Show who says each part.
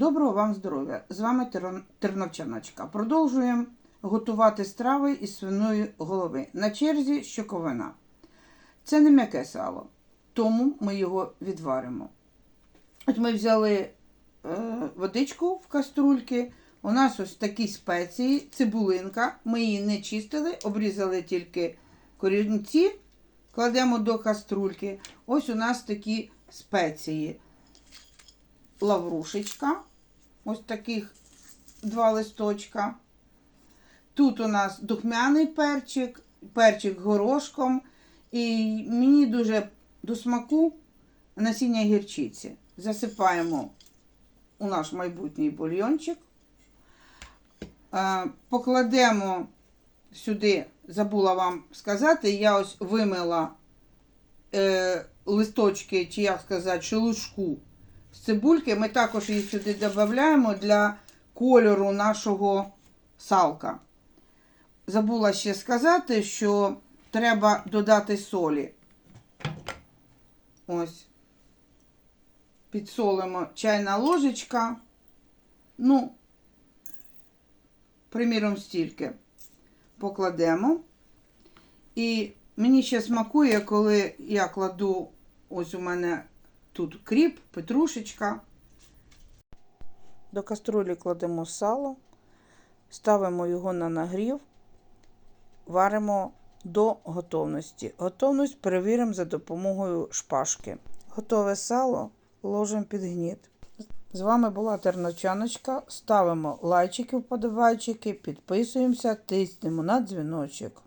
Speaker 1: Доброго вам здоров'я! З вами Терновчаночка. Продовжуємо готувати страви із свиної голови. На черзі щоковина. Це не м'яке сало, тому ми його відваримо. От ми взяли е, водичку в каструльки. У нас ось такі спеції, цибулинка. Ми її не чистили, обрізали тільки корінці, кладемо до каструльки. Ось у нас такі спеції лаврушечка. Ось таких два листочка. Тут у нас духмяний перчик, перчик горошком. І мені дуже до смаку насіння гірчиці. Засипаємо у наш майбутній бульйончик. Е, Покладемо сюди, забула вам сказати, я ось вимила е, листочки, чи як сказати, шелушку з цибульки. Ми також її сюди додаємо для кольору нашого салка. Забула ще сказати, що треба додати солі. Ось. Підсолимо чайна ложечка. Ну, приміром, стільки покладемо. І мені ще смакує, коли я кладу, ось у мене тут кріп, петрушечка. До каструлі кладемо сало, ставимо його на нагрів, варимо до готовності. Готовність перевіримо за допомогою шпажки. Готове сало ложимо під гніт. З вами була Терночаночка. Ставимо лайчики, вподобайчики, підписуємося, тиснемо на дзвіночок.